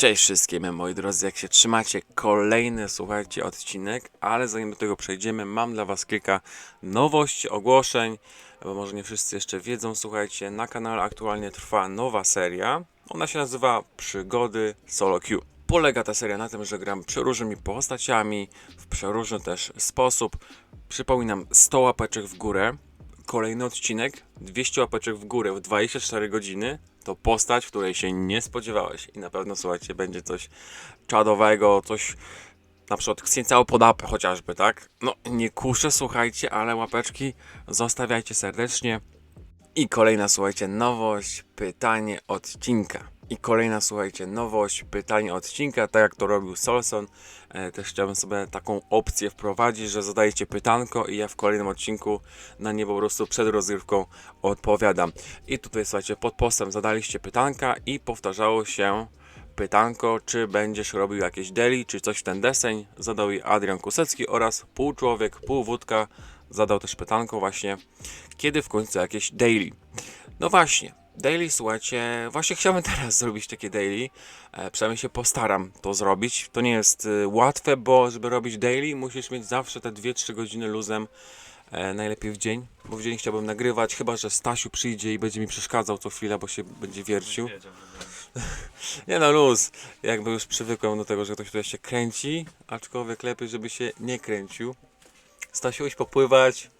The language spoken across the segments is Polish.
Cześć wszystkim moi drodzy, jak się trzymacie? Kolejny, słuchajcie, odcinek, ale zanim do tego przejdziemy, mam dla was kilka nowości, ogłoszeń, bo może nie wszyscy jeszcze wiedzą, słuchajcie, na kanale aktualnie trwa nowa seria, ona się nazywa Przygody Solo Q. Polega ta seria na tym, że gram przeróżnymi postaciami, w przeróżny też sposób. Przypominam, 100 łapeczek w górę, kolejny odcinek, 200 łapeczek w górę w 24 godziny, to postać, której się nie spodziewałeś. I na pewno, słuchajcie, będzie coś czadowego, coś na przykład chcieńcało podapę chociażby, tak? No, nie kuszę, słuchajcie, ale łapeczki zostawiajcie serdecznie. I kolejna, słuchajcie, nowość, pytanie odcinka. I kolejna, słuchajcie, nowość, pytanie odcinka, tak jak to robił Solson. E, też chciałbym sobie taką opcję wprowadzić, że zadajecie pytanko i ja w kolejnym odcinku na nie po prostu przed rozgrywką odpowiadam. I tutaj, słuchajcie, pod postem zadaliście pytanka i powtarzało się pytanko, czy będziesz robił jakieś deli, czy coś w ten deseń. Zadał jej Adrian Kusecki oraz pół człowiek, pół wódka. Zadał też pytanko właśnie, kiedy w końcu jakieś daily. No właśnie, daily, słuchajcie, właśnie chciałbym teraz zrobić takie daily. E, przynajmniej się postaram to zrobić. To nie jest e, łatwe, bo żeby robić daily, musisz mieć zawsze te 2-3 godziny luzem. E, najlepiej w dzień, bo w dzień chciałbym nagrywać, chyba że Stasiu przyjdzie i będzie mi przeszkadzał co chwilę, bo się będzie wiercił. Nie no, luz. Jakby już przywykłem do tego, że ktoś tutaj się kręci, aczkolwiek lepiej, żeby się nie kręcił. Stasiu, idź popływać.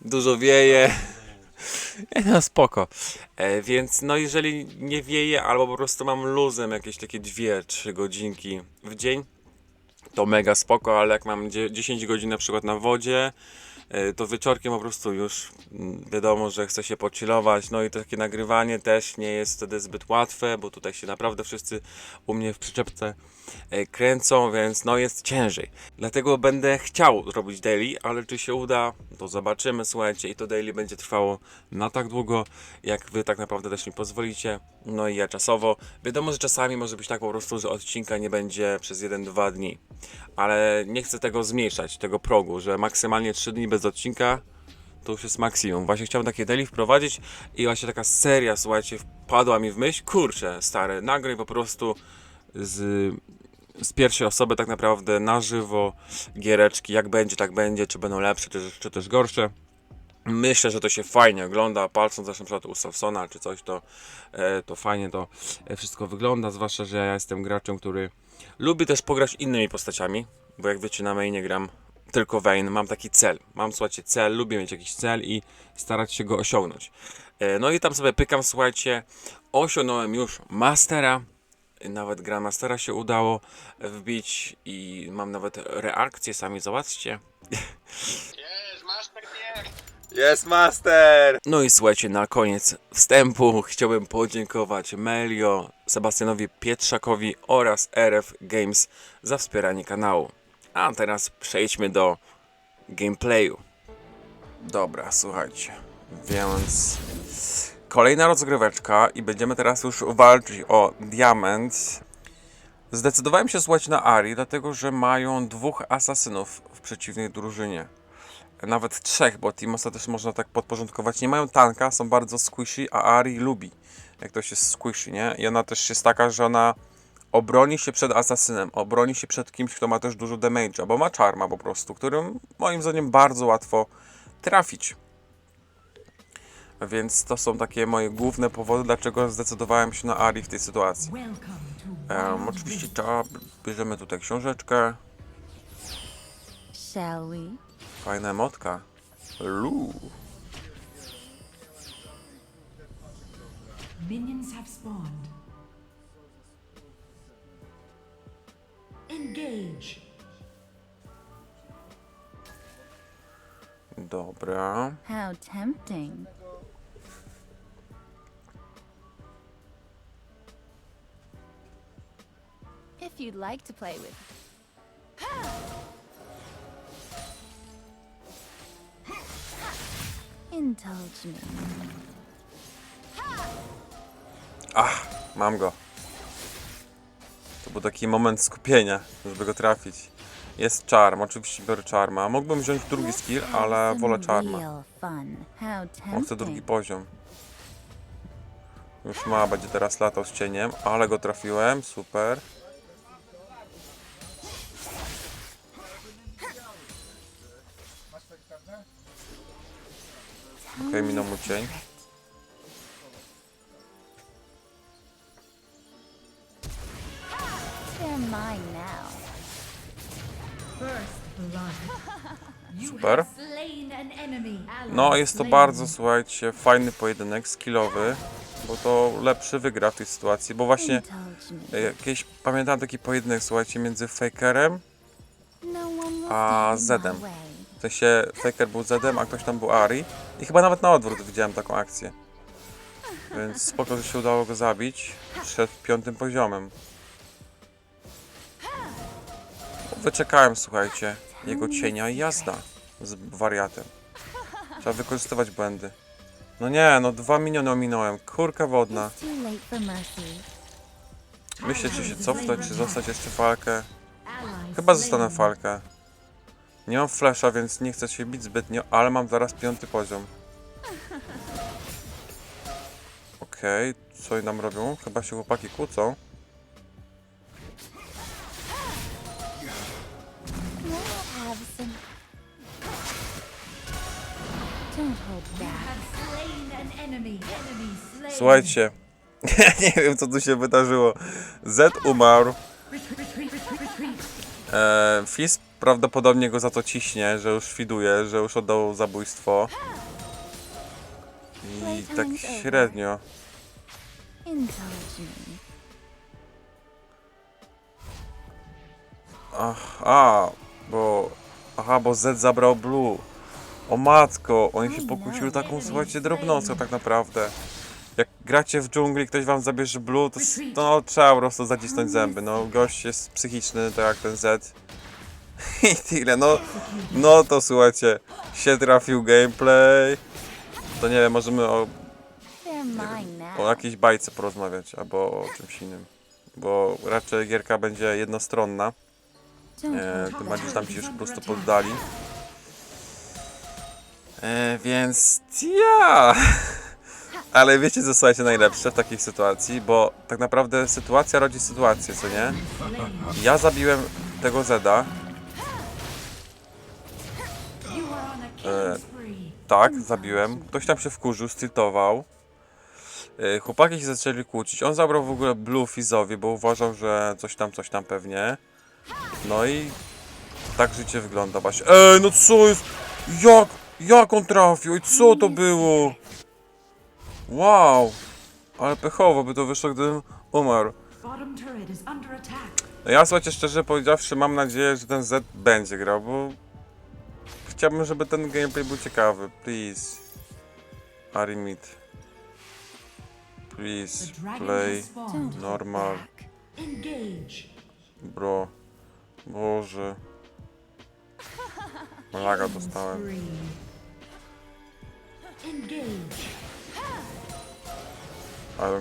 Dużo wieje. No, spoko. E, więc no, jeżeli nie wieje, albo po prostu mam luzem jakieś takie 2-3 godzinki w dzień, to mega spoko, ale jak mam dzie- 10 godzin na przykład na wodzie, e, to wieczorkiem po prostu już mm, wiadomo, że chce się pocilować, no i takie nagrywanie też nie jest wtedy zbyt łatwe, bo tutaj się naprawdę wszyscy u mnie w przyczepce kręcą, więc no jest ciężej. Dlatego będę chciał zrobić daily, ale czy się uda, to zobaczymy, słuchajcie, i to daily będzie trwało na tak długo, jak wy tak naprawdę też mi pozwolicie, no i ja czasowo. Wiadomo, że czasami może być tak po prostu, że odcinka nie będzie przez 1-2 dni, ale nie chcę tego zmniejszać, tego progu, że maksymalnie 3 dni bez odcinka to już jest maksimum. Właśnie chciałem takie daily wprowadzić i właśnie taka seria, słuchajcie, wpadła mi w myśl, kurczę, stary, nagraj po prostu z, z pierwszej osoby tak naprawdę na żywo giereczki, jak będzie, tak będzie, czy będą lepsze, czy, czy też gorsze. Myślę, że to się fajnie ogląda, patrząc zresztą przykład u Sofsona czy coś, to, e, to fajnie to e, wszystko wygląda, zwłaszcza, że ja jestem graczem, który lubi też pograć innymi postaciami, bo jak wiecie na mainie gram tylko Vayne, mam taki cel, mam słuchajcie cel, lubię mieć jakiś cel i starać się go osiągnąć. E, no i tam sobie pykam, słuchajcie, osiągnąłem już Mastera, nawet Grandmastera się udało wbić i mam nawet reakcję, sami zobaczcie. Jest, master! Jest master! No i słuchajcie, na koniec wstępu chciałbym podziękować Melio, Sebastianowi Pietrzakowi oraz RF Games za wspieranie kanału. A teraz przejdźmy do gameplayu. Dobra, słuchajcie, więc kolejna rozgryweczka i będziemy teraz już walczyć o diament. Zdecydowałem się słuchać na Ari, dlatego że mają dwóch asasynów w przeciwnej drużynie nawet trzech, bo Timosa też można tak podporządkować. Nie mają tanka, są bardzo squishy, a Ari lubi, jak to się squishy, nie? I ona też jest taka, że ona obroni się przed asasynem, obroni się przed kimś, kto ma też dużo damage'a, bo ma czarma po prostu, którym moim zdaniem bardzo łatwo trafić. Więc to są takie moje główne powody, dlaczego zdecydowałem się na Ari w tej sytuacji. Um, oczywiście trzeba, bierzemy tutaj książeczkę? Fajna emotka. Lu. Minions have spawned. Engage. Dobra. How tempting. If you'd like to play with. Indulge me. Mam go. To był taki moment skupienia, żeby go trafić. Jest charm, oczywiście biorę charma. Mógłbym wziąć drugi skill, ale wolę. How On chce drugi poziom. Już ma, będzie teraz latał z cieniem, ale go trafiłem, super. Okej, minął mu cień. Super. No, jest to bardzo, słuchajcie, fajny pojedynek, skillowy, bo to lepszy wygra w tej sytuacji, bo właśnie kiedyś pamiętam taki pojedynek, słuchajcie, między Fakerem, No a Zedem. W sensie Faker był Zedem, a ktoś tam był Ari i chyba nawet na odwrót widziałem taką akcję. Więc spoko, że się udało go zabić przed piątym poziomem. Wyczekałem, słuchajcie, jego cienia i jazda z wariatem. Trzeba wykorzystywać błędy. No nie, no dwa miniony ominąłem. Kurka wodna. Myślę, czy się cofnąć, czy zostać jeszcze falkę. Chyba zostanę falkę. Nie mam flasha, więc nie chcę się bić zbytnio, ale mam zaraz piąty poziom. Okej, co oni nam robią? Chyba się chłopaki kłócą. Słuchajcie, nie wiem co tu się wydarzyło. Z umarł. E, Fizz prawdopodobnie go za to ciśnie, że już świduje, że już oddał zabójstwo. I tak średnio. Indulge me. Ach, a, bo... Aha, bo Z zabrał Blue. O matko, oni się pokłócili taką, słuchajcie, drobnocą tak naprawdę. Jak gracie w dżungli, ktoś wam zabierze Blue, to no, trzeba po prostu zacisnąć zęby. No, gość jest psychiczny, tak jak ten Z. I tyle, no, no to słuchajcie, się trafił gameplay. To nie wiem, możemy o, o jakiejś bajce porozmawiać, albo o czymś innym. Bo raczej gierka będzie jednostronna. E, tym bardziej, tam ci już po prostu poddali. E, więc ja. Ale wiecie, co słuchajcie najlepsze w takiej sytuacji, bo tak naprawdę sytuacja rodzi sytuację, co nie? Ja zabiłem tego Zeda. E, tak, zabiłem. Ktoś tam się wkurzył, stiltował. E, chłopaki się zaczęli kłócić. On zabrał w ogóle Blue Fizzowi, bo uważał, że coś tam, coś tam pewnie. No i tak życie wygląda właśnie. Ej, no co jest? Jak? Jak on trafił? I co to było? Wow! Ale pechowo by to wyszło, gdybym umarł. No ja słuchajcie, szczerze powiedziawszy, mam nadzieję, że ten Z będzie grał, bo chciałbym, żeby ten gameplay był ciekawy. Please. Arimit. Please. Play. Normal. Bro. Boże. Laga dostałem.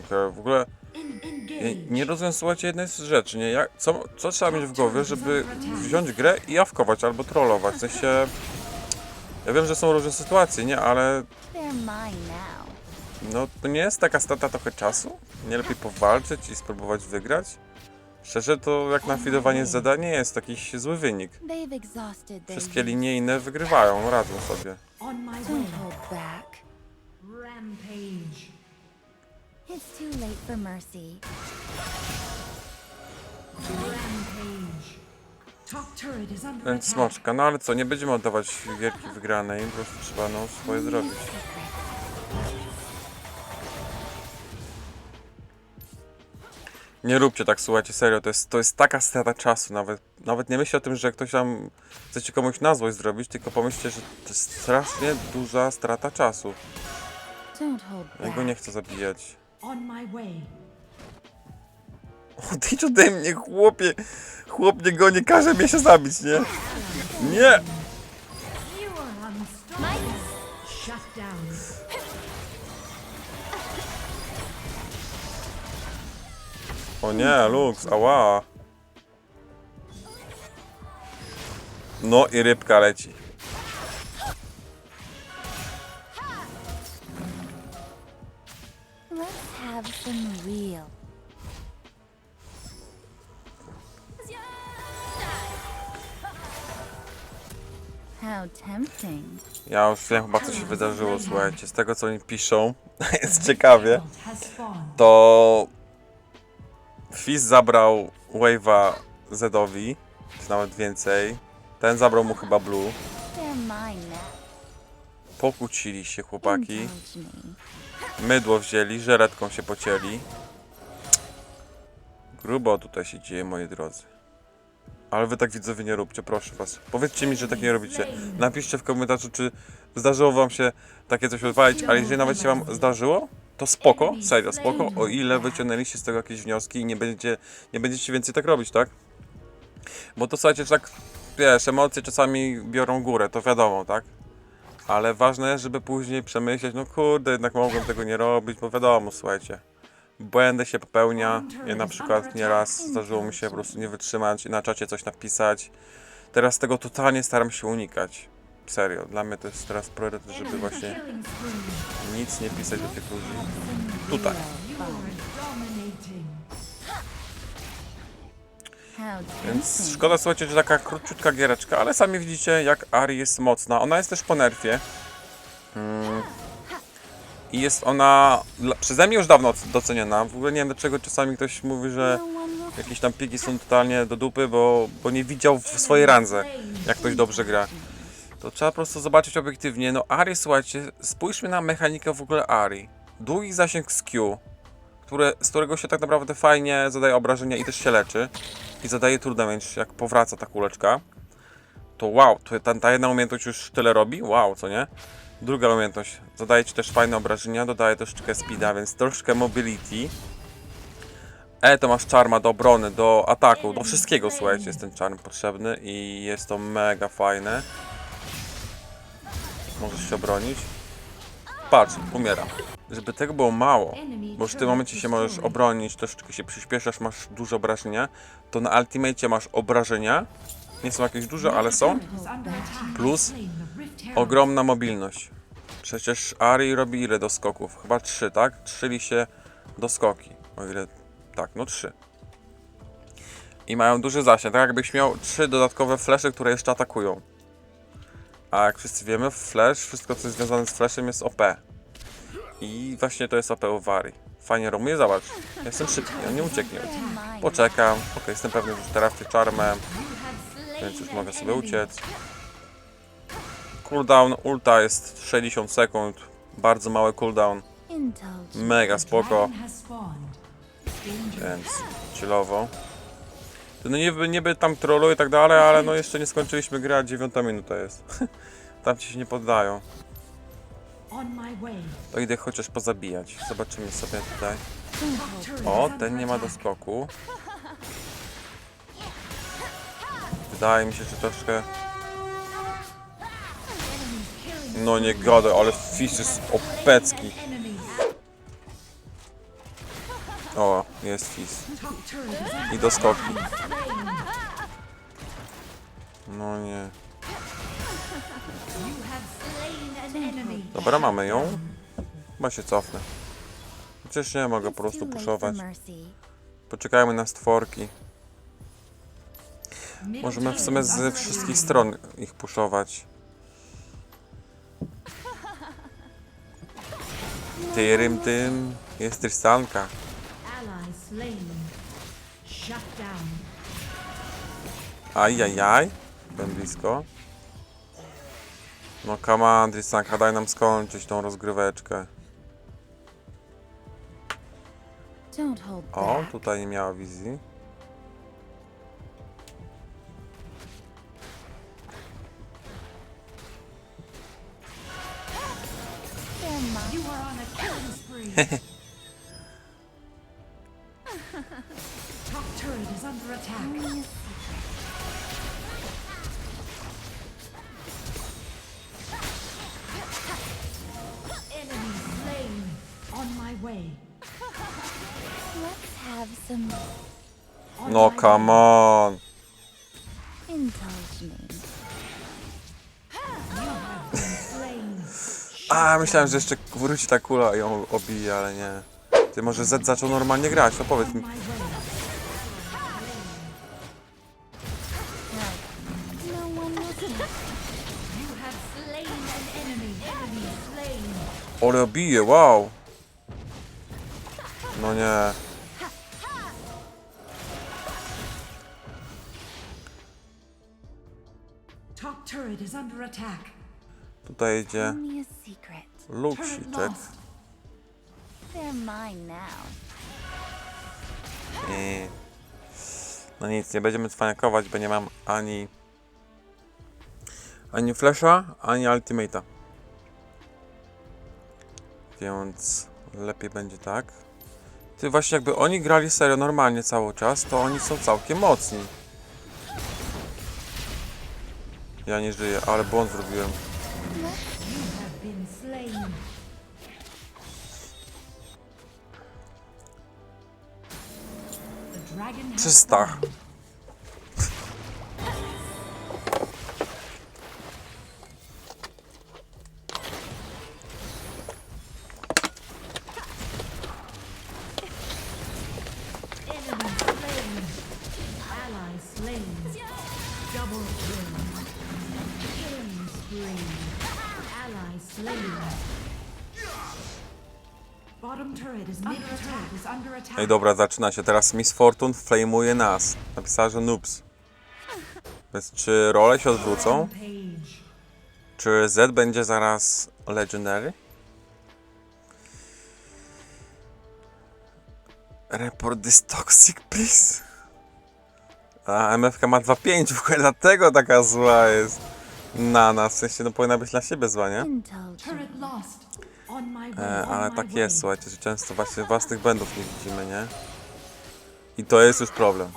Care. W ogóle engage. nie rozumiem, słuchajcie, jednej z rzeczy, nie? Jak, co, co trzeba mieć w głowie, żeby wziąć grę i jawkować albo trollować? W sensie... Ja wiem, że są różne sytuacje, nie? Ale no to nie jest taka strata trochę czasu? Nie lepiej powalczyć i spróbować wygrać? Szczerze, to jak na fidowanie zada nie jest jakiś zły wynik. Wszystkie linie inne wygrywają, radzą sobie. It's too late for mercy. Rampage. Attack. smoczka, no ale co, nie będziemy oddawać gierki wygranej, po prostu trzeba no swoje zrobić. Nie róbcie tak, słuchajcie, serio, to jest, to jest taka strata czasu, nawet, nawet nie myślcie o tym, że ktoś tam chcecie komuś na złość zrobić, tylko pomyślcie, że to jest strasznie duża strata czasu. Ja go nie chcę zabijać. On my way. Odejdź ode mnie, chłopie! Chłop nie go nie każe mnie się zabić, nie? Nie! O nie, Lux, ała. No i rybka leci. Let's have some real. Ja już wiem chyba co się wydarzyło, słuchajcie. Z tego co oni piszą, jest ciekawie, to Fizz zabrał Wave'a Zedowi, czy nawet więcej. Ten zabrał mu chyba Blue. Pokłócili się chłopaki. Mydło wzięli, żeretką się pocięli. Grubo tutaj się dzieje, moi drodzy. Ale wy tak widzowie nie róbcie, proszę was. Powiedzcie mi, że tak nie robicie. Napiszcie w komentarzu, czy zdarzyło wam się takie coś odwalić, ale jeżeli nawet się wam zdarzyło, to spoko, serio, spoko, o ile wyciągnęliście z tego jakieś wnioski i nie będziecie, nie będziecie więcej tak robić, tak? Bo to słuchajcie, tak, wiesz, emocje czasami biorą górę, to wiadomo, tak? Ale ważne jest, żeby później przemyśleć, no kurde, jednak mogłem tego nie robić, bo wiadomo, słuchajcie. Błędy się popełnia. Ja na przykład nieraz zdarzyło mi się po prostu nie wytrzymać i na czacie coś napisać. Teraz tego totalnie staram się unikać. Serio, dla mnie to jest teraz priorytet, żeby właśnie nic nie pisać do tych ludzi. Tutaj. Więc szkoda, słuchajcie, że taka króciutka giereczka, ale sami widzicie, jak Ari jest mocna. Ona jest też po nerfie. Mm. I jest ona przeze mnie już dawno doceniona. W ogóle nie wiem, dlaczego czasami ktoś mówi, że jakieś tam piki są totalnie do dupy, bo, bo nie widział w swojej randze, jak ktoś dobrze gra. To trzeba po prostu zobaczyć obiektywnie. No Ari, słuchajcie, spójrzmy na mechanikę w ogóle Ari. Długi zasięg z Q, które, z którego się tak naprawdę fajnie zadaje obrażenia i też się leczy. I zadaje true damage, jak powraca ta kuleczka. To wow, to ta, ta jedna umiejętność już tyle robi? Wow, co nie? Druga umiejętność zadaje ci też fajne obrażenia, dodaje troszeczkę speeda, więc troszeczkę mobility. E, to masz czarma do obrony, do ataku, do wszystkiego, słuchajcie, jest ten czarm potrzebny i jest to mega fajne. Możesz się obronić. Patrz, umiera. Żeby tego było mało, bo w tym momencie się możesz obronić, troszeczkę się przyspieszasz, masz dużo obrażenia, to na Ultimate masz obrażenia, nie są jakieś duże, ale są. Plus ogromna mobilność. Przecież Ari robi ile do skoków? Chyba trzy, tak? Trzy się do skoki. O ile. Tak, no trzy. I mają duży zasięg. Tak jakbyś miał trzy dodatkowe flesze, które jeszcze atakują. A jak wszyscy wiemy, flash, wszystko co jest związane z flashem jest OP. I właśnie to jest OP u Wary. Fajnie romuje, zobacz. Jestem szybki, on nie ucieknie. Poczekam. Ok, jestem pewny, że teraz czarmem. Have slain Więc już mogę sobie uciec. Cooldown ulta jest 60 sekund. Bardzo mały cooldown. Mega spoko, więc chillowo. No niby, niby tam trolluję i tak dalej, ale no jeszcze nie skończyliśmy gry, a dziewiąta minuta jest. Tam ci się nie poddają. To idę chociaż pozabijać. Zobaczymy sobie tutaj. O, ten nie ma do attack. skoku. Wydaje mi się, że troszkę... No nie gadaj, ale Fish jest opecki. O, jest Fizz. I do skoki. No nie. Dobra, mamy ją. Chyba się cofnę. Przecież nie mogę po prostu puszować. Poczekajmy na stworki. Możemy w sumie z wszystkich stron ich puszować. Tyrym tym jest Trystanka. Ajajaj. Byłem blisko. No come on, daj nam skończyć tą rozgryweczkę. O, tutaj nie miała wizji. No my come on. indulge me. A, myślałem, że jeszcze wróci ta kula i ją obije, ale nie. Ty może Z zaczął normalnie grać, no powiedz mi. My way. No one will see. You have slain an enemy. Enemy slain. Ale bije, wow. No nie. Top turret is under attack. Tutaj idzie Luksiczek. I... No nic, nie będziemy cwaniakować, bo nie mam ani... Ani flasha, ani ultimate'a. Więc lepiej będzie tak. Ty właśnie jakby oni grali serio normalnie cały czas, to oni są całkiem mocni. Ja nie żyję, ale błąd zrobiłem. You have been slain. The dragon has No i dobra, zaczyna się. Teraz Miss Fortune flameuje nas. Napisała, że noobs. Więc czy role się odwrócą? Czy Z będzie zaraz Legendary? Report this toxic, please. A MFK ma 2.5, w ogóle dlatego taka zła jest. Na nas, w sensie no powinna być dla siebie zła, nie? Turret lost. E, ale tak jest, słuchajcie, że często właśnie własnych błędów nie widzimy, nie? I to jest już problem.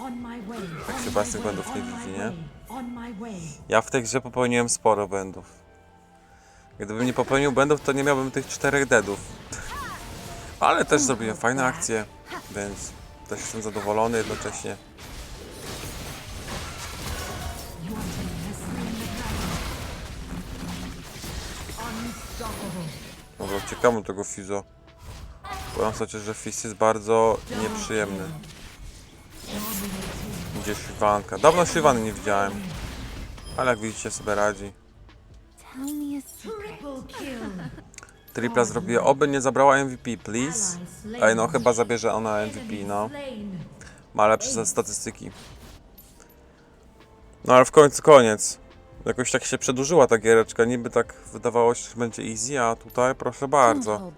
Tak się własnych błędów nie widzi, nie? Ja w tej grze popełniłem sporo błędów. Gdybym nie popełnił błędów, to nie miałbym tych czterech deadów. Ale też zrobiłem fajne akcje, więc też jestem zadowolony jednocześnie. Dobra, uciekamy tego Fizo. Powiem sobie, że Fizz jest bardzo nieprzyjemny. Gdzie Shivanka. Dawno Shivany nie widziałem. Ale jak widzicie sobie radzi. Tripla zrobiła, oby nie zabrała MVP, please. Ej, no chyba zabierze ona MVP, no. Ma lepsze statystyki. No ale w końcu koniec. Jakoś tak się przedłużyła ta giereczka. Niby tak wydawało się, że będzie easy, a tutaj proszę bardzo.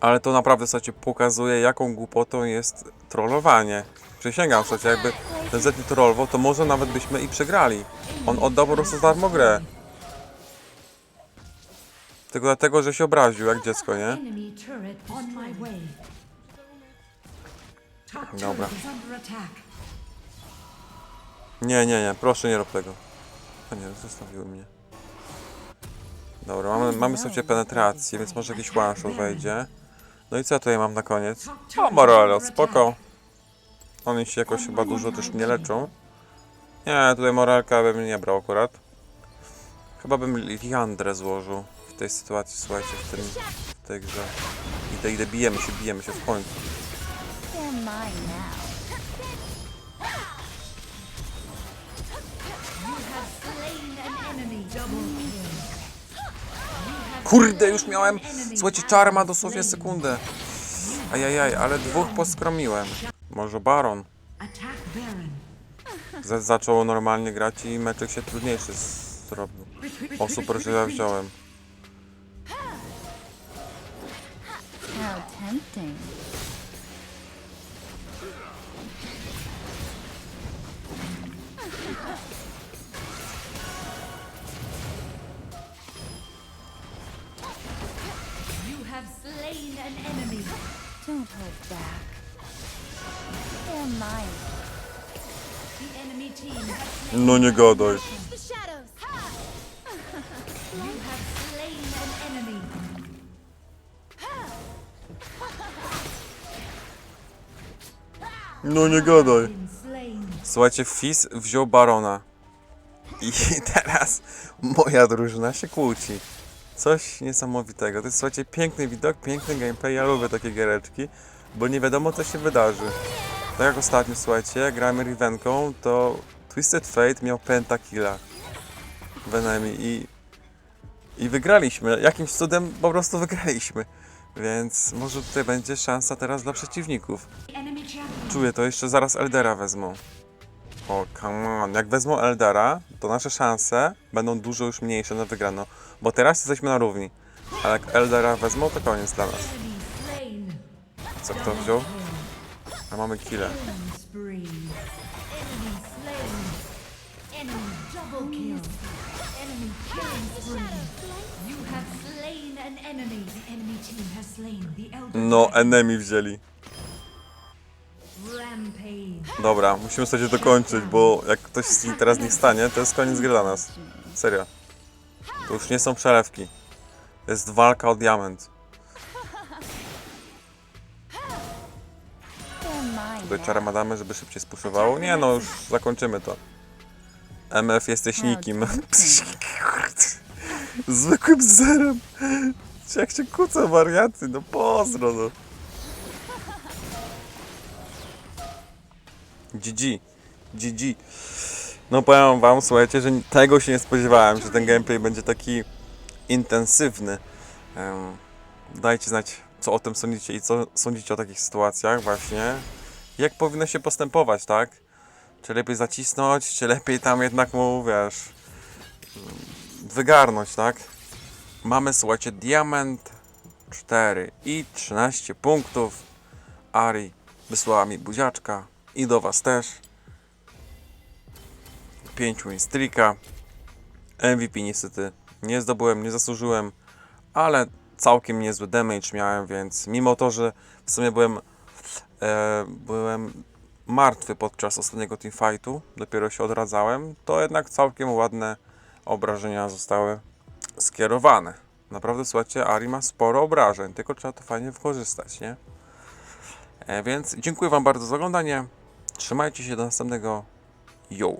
Ale to naprawdę, słuchajcie, pokazuje jaką głupotą jest trollowanie. Przysięgam, słuchajcie, jakby ten Z nie trollował, to może nawet byśmy i przegrali. On oddał po prostu za darmo grę. Tylko dlatego, że się obraził jak dziecko, nie? Dobra. Nie, nie, nie, proszę nie rób tego. A nie, zostawiły mnie. Dobra, mamy, mamy sobie penetrację, więc może jakiś one wejdzie. No i co ja tutaj mam na koniec? O, Morello, spoko. Oni się jakoś chyba dużo też nie leczą. Nie, tutaj Morelka bym nie brał akurat. Chyba bym Liandrę złożył w tej sytuacji, słuchajcie, w, tym, w tej grze. Idę, idę, bijemy się, bijemy się w końcu. Kurde, już miałem, słuchajcie, czar ma dosłownie sekundę. Ajajaj, ale dwóch poskromiłem. Może Baron. Z zaczął normalnie grać i meczek się trudniejszy zrobił. O super, że ja wziąłem. How tempting. Back. They're mine. The enemy team has slain No nie gadaj. The shadows. You have slain an enemy. No nie gadaj. Been slain. Słuchajcie, Fizz wziął Barona. I teraz moja drużyna się kłóci. Coś niesamowitego. To jest, słuchajcie, piękny widok, piękny gameplay. Ja lubię takie giereczki, bo nie wiadomo, co się wydarzy. Tak jak ostatnio, słuchajcie, gramy Rivenką, to Twisted Fate miał pentakilla w enemy i, i wygraliśmy. Jakimś cudem po prostu wygraliśmy. Więc może tutaj będzie szansa teraz dla przeciwników. Czuję to, jeszcze zaraz Eldera wezmą. O, come on. Jak wezmą Eldera, to nasze szanse będą dużo już mniejsze na wygraną. Bo teraz jesteśmy na równi. Ale jak Eldera wezmą, to koniec dla nas. Co kto wziął? A mamy kile. Killing spree. Enemy slain. Enemy double kill. Enemy killing spree. You have slain an enemy. The enemy team has slain the elder. No, enemy wzięli. Dobra, musimy sobie dokończyć, bo jak ktoś teraz nie stanie, to jest koniec gry dla nas. Serio. To już nie są przelewki. To jest walka o diament. Tutaj now. czarem damy, żeby szybciej spuszowało. Nie no, już zakończymy to. MF jesteś nikim. Zwykłym zerem. Jak się kłócą wariaty, no pozdro no. GG. GG. No powiem wam, słuchajcie, że tego się nie spodziewałem, że ten gameplay będzie taki intensywny. Dajcie znać, co o tym sądzicie i co sądzicie o takich sytuacjach właśnie. Jak powinno się postępować, tak? Czy lepiej zacisnąć, czy lepiej tam jednak mu, wiesz, wygarnąć, tak? Mamy, słuchajcie, diament 4 i 13 punktów. Ari wysłała mi buziaczka i do was też. 5 win streaka. MVP niestety nie zdobyłem, nie zasłużyłem, ale całkiem niezły damage miałem, więc mimo to, że w sumie byłem byłem martwy podczas ostatniego teamfightu, dopiero się odradzałem, to jednak całkiem ładne obrażenia zostały skierowane. Naprawdę, słuchajcie, Ari ma sporo obrażeń, tylko trzeba to fajnie wykorzystać, nie? E, więc dziękuję Wam bardzo za oglądanie. Trzymajcie się do następnego. Yo!